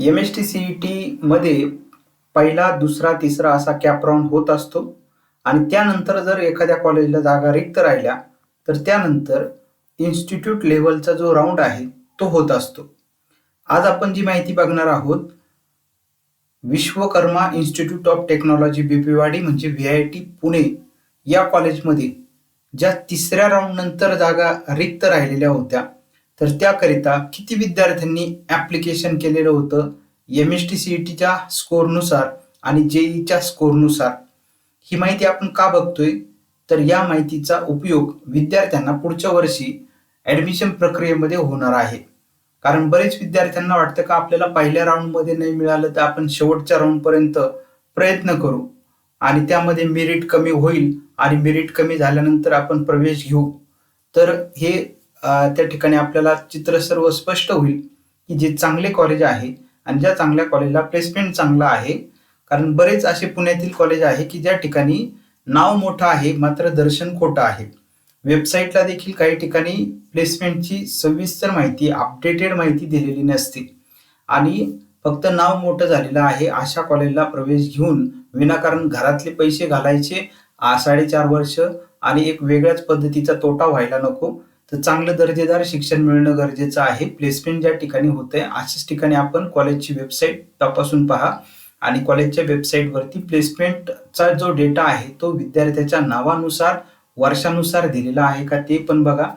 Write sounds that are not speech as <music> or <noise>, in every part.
M S T C E टीमध्ये पहिला दुसरा तिसरा असा कॅप राऊंड होत असतो. आणि त्यानंतर जर एखाद्या कॉलेजला जागा रिक्त राहिल्या तर त्यानंतर इन्स्टिट्यूट लेवलचा जो राऊंड आहे तो होत असतो. आज आपण जी माहिती बघणार आहोत Vishwakarma institute of technology Bibwewadi म्हणजे व्ही आय टी पुणे या कॉलेजमध्ये ज्या तिसऱ्या राऊंड नंतर जागा रिक्त राहिलेल्या होत्या तर त्याकरिता किती विद्यार्थ्यांनी ॲप्लिकेशन केलेलं होतं? M S T C E टीच्या स्कोरनुसार आणि जेईच्या स्कोरनुसार ही माहिती आपण का बघतोय? तर या माहितीचा उपयोग विद्यार्थ्यांना पुढच्या वर्षी ॲडमिशन प्रक्रियेमध्ये होणार आहे. कारण बरेच विद्यार्थ्यांना वाटतं का आपल्याला पहिल्या राऊंडमध्ये नाही मिळालं तर आपण शेवटच्या राऊंडपर्यंत प्रयत्न करू. आणि त्यामध्ये मेरिट कमी होईल आणि मेरिट कमी झाल्यानंतर आपण प्रवेश घेऊ. तर हे त्या ठिकाणी आपल्याला चित्र सर्व स्पष्ट होईल की जे चांगले कॉलेज आहे आणि ज्या चांगल्या कॉलेजला प्लेसमेंट चांगला आहे. कारण बरेच असे पुण्यातील कॉलेज आहे की ज्या ठिकाणी नाव मोठं आहे मात्र दर्शन खोटं आहे. वेबसाईटला देखील काही ठिकाणी प्लेसमेंटची सविस्तर माहिती अपडेटेड माहिती दिलेली नसते. आणि फक्त नाव मोठं झालेलं आहे अशा कॉलेजला प्रवेश घेऊन विनाकारण घरातले पैसे घालायचे साडेचार वर्ष आणि एक वेगळ्याच पद्धतीचा तोटा व्हायला नको. तर चांगलं दर्जेदार शिक्षण मिळणं गरजेचं आहे. प्लेसमेंट ज्या ठिकाणी होतंय अशाच ठिकाणी आपण कॉलेजची वेबसाईट तपासून पहा. आणि कॉलेजच्या वेबसाईटवरती प्लेसमेंटचा जो डेटा आहे तो विद्यार्थ्याच्या नावानुसार वर्षानुसार दिलेला आहे का ते पण बघा.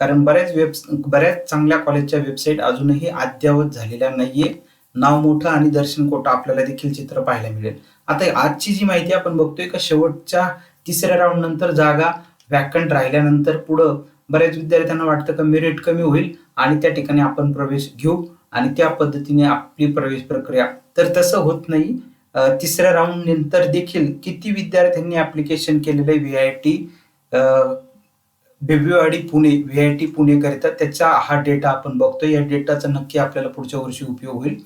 कारण बऱ्याच वेब बऱ्याच चांगल्या कॉलेजच्या वेबसाईट अजूनही अद्ययावत झालेल्या नाहीये. नाव मोठं आणि दर्शन कोटा आपल्याला देखील चित्र पाहायला मिळेल. आता आजची जी माहिती आपण बघतोय का शेवटच्या तिसऱ्या राऊंड नंतर जागा वॅकंट राहिल्यानंतर पुढं बऱ्याच विद्यार्थ्यांना वाटतं का मेरिट कमी होईल आणि त्या ठिकाणी आपण प्रवेश घेऊ आणि त्या पद्धतीने आपली प्रवेश प्रक्रिया. तर तसं होत नाही. तिसऱ्या राऊंड नंतर देखील किती विद्यार्थ्यांनी ऍप्लिकेशन केलेलं आहे V I T Bibwewadi Pune V I T Pune करिता त्याचा हा डेटा आपण बघतो या डेटाचा नक्की आपल्याला पुढच्या वर्षी उपयोग होईल.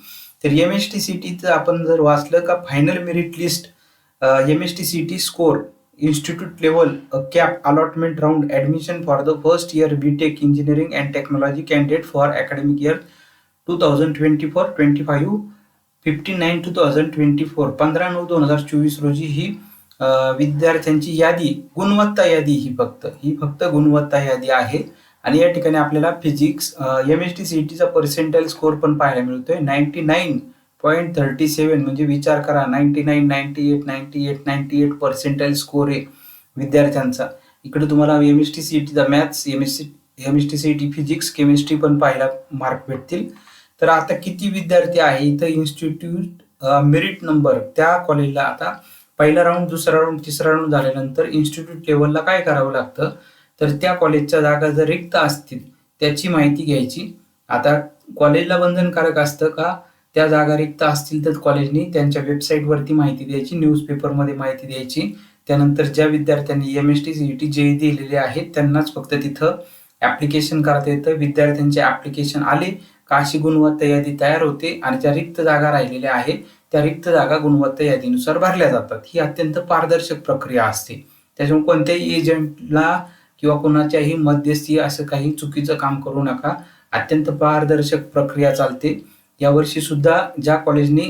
तर एम एस टी सी टीचं आपण जर वाचलं का final merit list M S T C T score institute level cap allotment round admission for the first year B tech engineering and technology candidate for academic year two thousand twenty four twenty five fifty nine two thousand twenty four पंधरा नऊ दोन हजार चोवीस रोजी ही विद्यार्थ्यांची यादी गुणवत्ता यादी ही फक्त ही फक्त गुणवत्ता यादी आहे. आणि या ठिकाणी आपल्याला physics M S T C टीचा पर्सेंटाईल स्कोर पण पाहायला मिळतोय. Ninety nine point thirty seven म्हणजे विचार करा. Ninety nine ninety eight ninety eight ninety eight percentile score आहे विद्यार्थ्यांचा. इकडे तुम्हाला M S T C E टीचा maths M S C M S T C E T physics chemistry पण पाहायला मार्क भेटतील. तर आता किती विद्यार्थी आहे? इथं इन्स्टिट्यूट मेरिट नंबर त्या कॉलेजला आता पहिला राऊंड दुसरा राऊंड तिसरा राऊंड झाल्यानंतर इन्स्टिट्यूट लेवलला काय करावं लागतं? तर त्या कॉलेजच्या जागा जर रिक्त असतील त्याची माहिती घ्यायची. आता कॉलेजला बंधनकारक असतं का? त्या जागा रिक्त असतील तर कॉलेजनी त्यांच्या वेबसाईटवरती माहिती द्यायची न्यूजपेपरमध्ये माहिती द्यायची. त्यानंतर ज्या विद्यार्थ्यांनी M S T C E T जे दिलेले आहेत त्यांनाच फक्त तिथं ॲप्लिकेशन करता येतं. विद्यार्थ्यांचे ॲप्लिकेशन आले का अशी गुणवत्ता यादी तयार होते आणि ज्या रिक्त जागा राहिलेल्या आहेत त्या रिक्त जागा गुणवत्ता यादीनुसार भरल्या जातात. ही अत्यंत पारदर्शक प्रक्रिया असते. त्याच्यामुळे कोणत्याही एजंटला किंवा कोणाच्याही मध्यस्थी असं काही चुकीचं काम करू नका. अत्यंत पारदर्शक प्रक्रिया चालते. यावर्षी सुद्धा ज्या कॉलेजने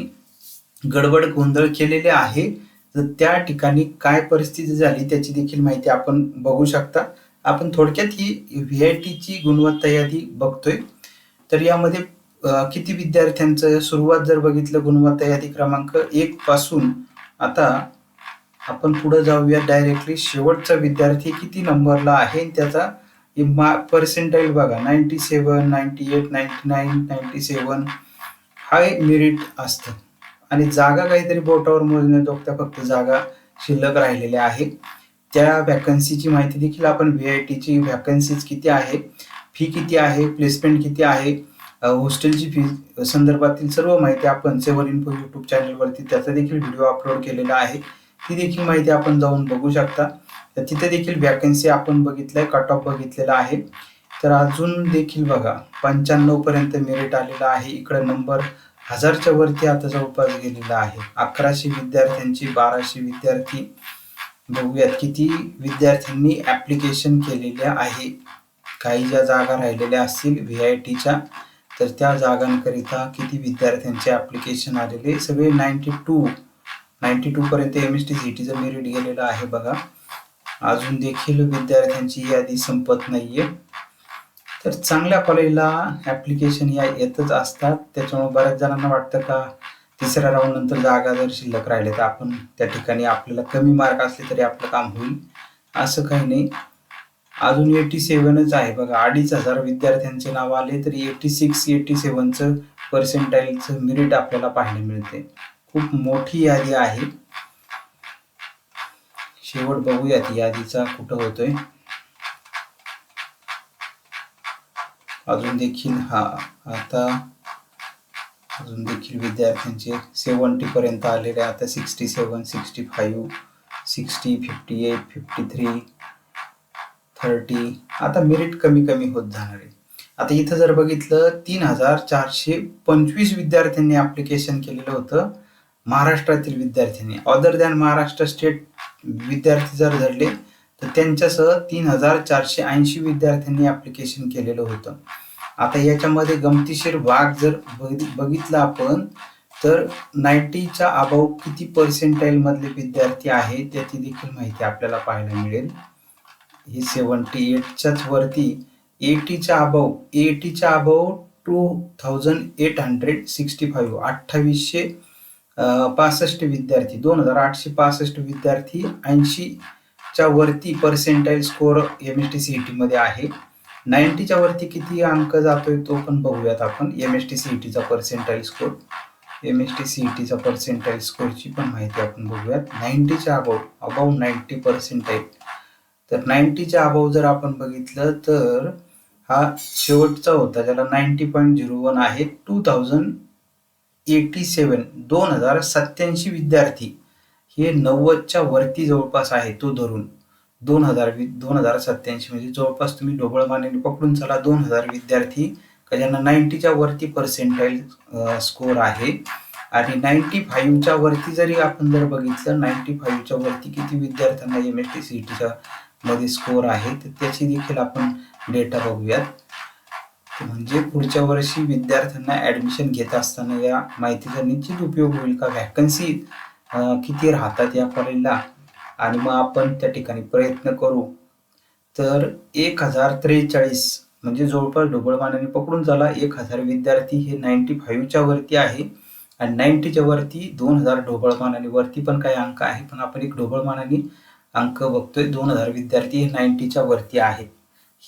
गडबड गोंधळ केलेले आहे तर त्या ठिकाणी काय परिस्थिती झाली त्याची देखील माहिती आपण बघू शकता. आपण थोडक्यात ही व्ही आय टीची गुणवत्ता यादी बघतोय. तर यामध्ये किती विद्यार्थ्यांचं सुरुवात जर बघितलं गुणवत्ता यादी क्रमांक एक पासून आता आपण पुढे जाऊया डायरेक्टली. शेवटचा विद्यार्थी किती नंबरला आहे त्याचा त्याचा पर्सेंटाईल बघा. Ninety seven ninety eight ninety nine ninety seven हा एक मेरिट असतं. आणि जागा काहीतरी बोटावर मोजण्याजोगत्या फक्त जागा शिल्लक राहिलेल्या आहेत त्या व्हॅकन्सीची माहिती देखील आपण व्ही आय टीची वॅकन्सीज किती आहे फी किती आहे प्लेसमेंट किती आहे हॉस्टेलची फी संदर्भातील सर्व माहिती आपण सेवन इन्फो यूट्यूब चॅनलवरती त्याचा देखील व्हिडिओ अपलोड केलेला आहे. ती देखील माहिती आपण जाऊन बघू शकता. तर तिथे देखील व्हॅकन्सी आपण बघितलंय कट ऑफ बघितलेला आहे. तर अजून देखील बघा पंच्याण्णव पर्यंत मेरिट आलेला आहे. इकडे नंबर हजारच्या वरती आता जवळपास गेलेला आहे. अकराशे विद्यार्थ्यांची बाराशे विद्यार्थी बघूयात. किती विद्यार्थ्यांनी ऍप्लिकेशन केलेल्या आहे? काही ज्या जागा राहिलेल्या असतील व्ही आय टीच्या तर त्या जागांकरिता किती विद्यार्थ्यांचे ॲप्लिकेशन आलेले? सगळे नाईन्टी टू नाईन्टी टू पर्यंत एम एस टी सी टीचं मेरिट गेलेलं आहे बघा. अजून देखील विद्यार्थ्यांची यादी संपत नाही आहे तर चांगल्या कॉलेजला ॲप्लिकेशन या येतच असतात. त्याच्यामुळे बऱ्याच जणांना वाटतं का तिसऱ्या राऊंड नंतर जागा जर शिल्लक राहिले तर आपण त्या ठिकाणी आपल्याला कमी मार्क असले तरी आपलं काम होईल. असं काही नाही. अजून एटी सेवनच आहे बघा. अडीच हजार विद्यार्थ्यांचे नाव आले तरी एटी सिक्स एटी सेवनचं पर्सेंटाईलचं मेरिट आपल्याला पाहायला मिळते. खूप मोठी यादी आहे. शेवट बघूयात यादीचा कुठं होतोय. अजून देखील हा आता अजून देखील विद्यार्थ्यांचे सेवन्टी पर्यंत आलेले आता sixty seven sixty five sixty fifty eight fifty three thirty आता मेरिट कमी कमी होत जाणार आहे. आता इथं जर बघितलं तीन हजार चारशे पंचवीस विद्यार्थ्यांनी ॲप्लिकेशन केलेलं होतं. महाराष्ट्रातील विद्यार्थ्यांनी. अदर दॅन महाराष्ट्र स्टेट विद्यार्थी जर धरले तर त्यांच्यासह तीन हजार चारशे ऐंशी विद्यार्थ्यांनी ऍप्लिकेशन केलेलं होतं. आता याच्यामध्ये गमतीशीर भाग जर बघितला आपण तर नाईन्टीच्या अबाव किती पर्सेंटाईल मधले विद्यार्थी आहेत त्याची देखील माहिती आपल्याला पाहायला मिळेल. ही सेवन्टी एटच्याच वरती एटीच्या above एटीच्या above two thousand eight hundred sixty five अठ्ठावीसशे पासष्ट विद्यार्थी दोन हजार आठशे पासष्ट विद्यार्थी ऐंशी च्या वरती percentile score M S T C T मध्ये आहे. नाईन्टीच्या वरती किती अंक जातोय तो पण बघूयात आपण. M S T C E टीचा percentile score M S T C E टीचा पर्सेंटाईल स्कोरची पण माहिती आपण बघूयात. नाईन्टीच्या अबाव अबाव नाईन्टी पर्सेंटाईल तर नाईन्टीच्या अबाव जर आपण बघितलं तर हा शेवटचा होता ज्याला नाईन्टी पॉईंट झिरो वन आहे. टू थाउजंड एटी सेवन दोन हजार सत्याऐंशी विद्यार्थी हे नव्वदच्या वरती जवळपास आहे तो धरून. दोन हजार दोन हजार सत्याऐंशी म्हणजे जवळपास तुम्ही ढोबळमानेने पकडून चला दोन हजार विद्यार्थी का ज्यांना नाईन्टीच्या वरती पर्सेंटाईल स्कोर आहे. आणि नाईन्टी फाईव्हच्या वरती जरी आपण जर बघितलं नाईन्टी फाईव्हच्या वरती किती विद्यार्थ्यांना एम एस टी सी टीच्या मध्ये स्कोर आहे तर त्याची देखील आपण डेटा बघूयात. म्हणजे पुढच्या वर्षी विद्यार्थ्यांना ॲडमिशन घेत असताना या माहितीचा निश्चित उपयोग होईल का? व्हॅकन्सी किती राहतात या कॉलेजला आणि मग आपण त्या ठिकाणी प्रयत्न करू. तर एक हजार त्रेचाळीस म्हणजे जवळपास ढोबळमानाने पकडून झाला एक हजार विद्यार्थी हे नाईन्टी फाईव्हच्या वरती आहे. आणि नाईन्टीच्या वरती दोन हजार ढोबळमानाने वरती पण काही अंक आहे पण आपण एक ढोबळमानाने अंक बघतोय. दोन हजार विद्यार्थी हे नाईन्टीच्या वरती आहेत.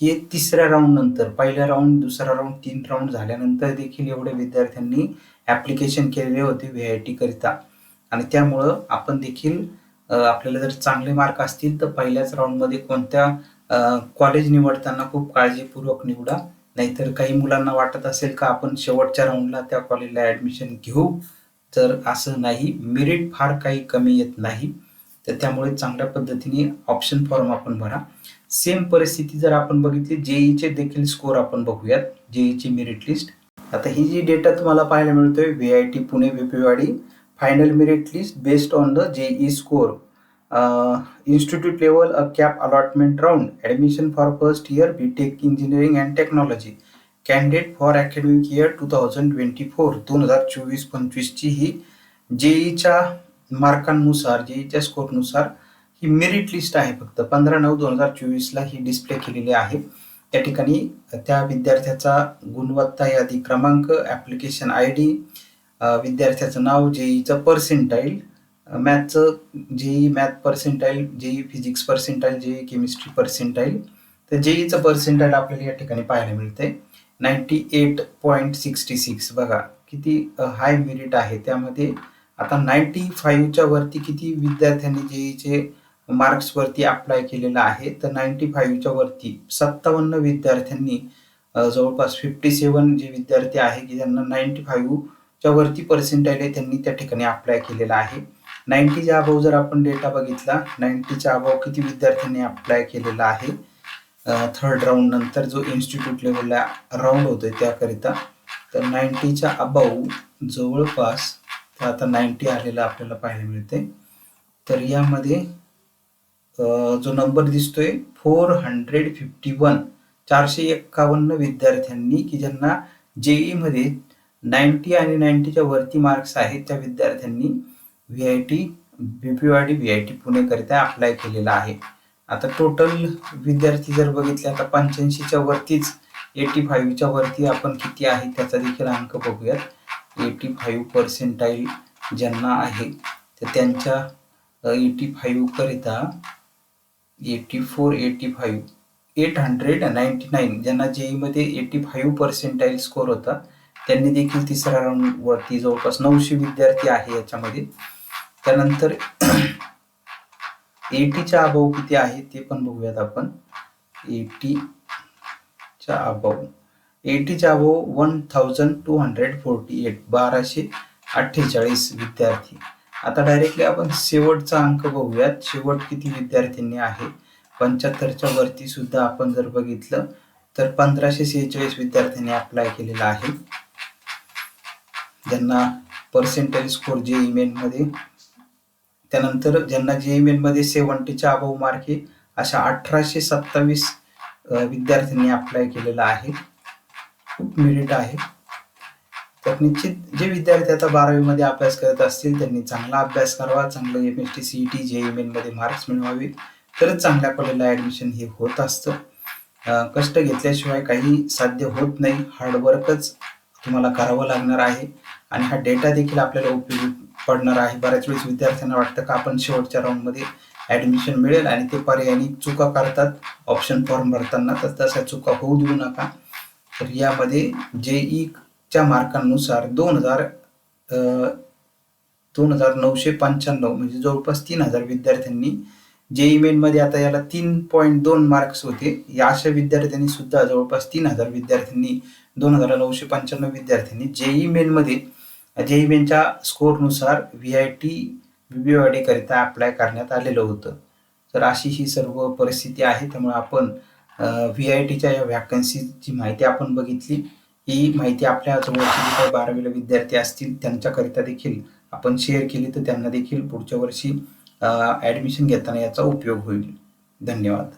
हे तिसऱ्या राऊंड नंतर पहिल्या राऊंड दुसरा राऊंड तीन राऊंड झाल्यानंतर देखील एवढे विद्यार्थ्यांनी ऍप्लिकेशन केलेले होते व्ही आय टी करिता. आणि त्यामुळं आपण देखील आपल्याला जर चांगले मार्क असतील तर पहिल्याच राऊंडमध्ये कोणत्या कॉलेज निवडताना खूप काळजीपूर्वक निवडा. नाहीतर काही मुलांना वाटत असेल का आपण शेवटच्या राऊंडला त्या कॉलेजला ॲडमिशन घेऊ? तर असं नाही. मेरिट फार काही कमी येत नाही. तर त्यामुळे चांगल्या पद्धतीने ऑप्शन फॉर्म आपण भरा. सेम परिस्थिती जर आपण बघितली जेईचे देखील स्कोर आपण बघूयात. जेईची मेरिट लिस्ट आता ही जी डेटा तुम्हाला पाहायला मिळतोय V I T Pune वेपेवाडी final merit list based on the JEE score institute level a cap allotment round. Admission for first year technology engineering and technology. Candidate for academic year 2024 दोन हजार चोवीस पंचवीसची ही जेईच्या मार्कांनुसार जेईच्या स्कोरनुसार ही merit list आहे फक्त. पंधरा नऊ दोन हजार चोवीसला ही डिस्प्ले केलेली आहे. त्या ठिकाणी त्या विद्यार्थ्याचा गुणवत्ता यादी क्रमांक ॲप्लिकेशन आय डी विद्यार्थ्याचं नाव जेईचं percentile मॅथचं JEE math percentile JEE physics percentile JEE chemistry percentile तर जेईचं पर्सेंटाईल आपल्याला या ठिकाणी पाहायला मिळते ninety eight point sixty six बघा किती हाय मेरिट आहे. त्यामध्ये आता नाईन्टी फाईव्हच्या वरती किती विद्यार्थ्यांनी जेईचे मार्क्सवरती अप्लाय केलेलं आहे? तर नाईन्टी फाईव्हच्या वरती सत्तावन्न विद्यार्थ्यांनी जवळपास फिफ्टी सेवन जे विद्यार्थी आहे की ज्यांना नाईन्टी च्या वरती पर्सेंटाईल आहे त्यांनी त्या ठिकाणी अप्लाय केलेला आहे. नाईन्टीच्या अभाव जर आपण डेटा बघितला नाईन्टीच्या अभाव किती विद्यार्थ्यांनी अप्लाय केलेला आहे? थर्ड राऊंड नंतर जो इन्स्टिट्यूट लेवलला राऊंड होतोय त्याकरिता तर नाईन्टीच्या अबाऊ जवळपास तर आता नाईन्टी आलेला आपल्याला पाहायला मिळते तर यामध्ये जो नंबर दिसतोय फोर हंड्रेड फिफ्टी वन चारशे एक्कावन्न विद्यार्थ्यांनी की ज्यांना जेईमध्ये नाईन्टी आणि नाईन्टीच्या वरती मार्क्स आहेत त्या विद्यार्थ्यांनी. V I T B P Y D V I T पुणेकरिता apply केलेला आहे. आता टोटल विद्यार्थी जर बघितले आता पंच्याऐंशीच्या वरतीच एटी फाईव्हच्या वरती आपण किती आहे त्याचा देखील अंक बघूयात. एटी फाईव्ह पर्सेंटाईल ज्यांना आहे तर त्यांच्या eighty फाईव्हकरिता eighty four eighty five eight hundred ninety nine ज्यांना जेईमध्ये एटी फाईव्ह पर्सेंटाईल स्कोर होता त्यांनी देखील तिसऱ्या राऊंडवरती जवळपास नऊशे विद्यार्थी आहे याच्यामध्ये. त्यानंतर <clears throat> एटीच्या अभाव किती आहे ते पण बघूयात आपण. एटीच्या above. एटीच्या above one thousand two hundred forty eight बाराशे अठ्ठेचाळीस विद्यार्थी. आता डायरेक्टली आपण शेवटचा अंक बघूयात. शेवट किती विद्यार्थ्यांनी आहे? पंच्याहत्तरच्या वरती सुद्धा आपण जर बघितलं तर पंधराशे सेहेचाळीस विद्यार्थ्यांनी अप्लाय केलेला आहे. ज्यांना पर्सेंटेज स्कोर जे मध्ये त्यानंतर ज्यांना जे मध्ये सेवन्टीच्या अभाव मार्क आहे अशा अठराशे सत्तावीस विद्यार्थ्यांनी अप्लाय केलेला आहे. खूप मेरिट आहे. तर निश्चित जे विद्यार्थी आता बारावीमध्ये अभ्यास करत असतील त्यांनी चांगला अभ्यास करावा चांगलं M S T C E T जे मध्ये मार्क्स मिळवावे तरच चांगल्या कॉलेजला ॲडमिशन हे होत असतं. कष्ट घेतल्याशिवाय काही साध्य होत नाही. हार्डवर्कच तुम्हाला करावं लागणार आहे. आणि हा डेटा देखील आपल्याला उपयोगी पडणार आहे. बऱ्याच वेळेस विद्यार्थ्यांना वाटतं का आपण शेवटच्या राऊंडमध्ये ॲडमिशन मिळेल आणि ते पर्यायाने चुका करतात ऑप्शन फॉर्म भरताना तर तशा चुका होऊ देऊ नका. तर यामध्ये जे ईच्या मार्कांनुसार दोन हजार दोन हजार नऊशे पंच्याण्णव म्हणजे जवळपास तीन हजार विद्यार्थ्यांनी जेई मेनमध्ये आता याला तीन पॉईंट दोन मार्क्स होते. या अशा विद्यार्थ्यांनी सुद्धा जवळपास तीन हजार विद्यार्थ्यांनी दोन हजार नऊशे पंच्याण्णव विद्यार्थ्यांनी जेई मेनमध्ये जेई मेनच्या स्कोरनुसार V I T B B करिता अप्लाय करण्यात आलेलं होतं. तर अशी ही सर्व परिस्थिती आहे त्यामुळे आपण व्ही आय टीच्या या व्हॅकन्सीची माहिती आपण बघितली. ही माहिती आपल्या जवळचे काही बारावीला विद्यार्थी असतील त्यांच्याकरिता देखील आपण शेअर केली तर त्यांना देखील पुढच्या वर्षी ॲडमिशन घेताना याचा उपयोग होईल. धन्यवाद.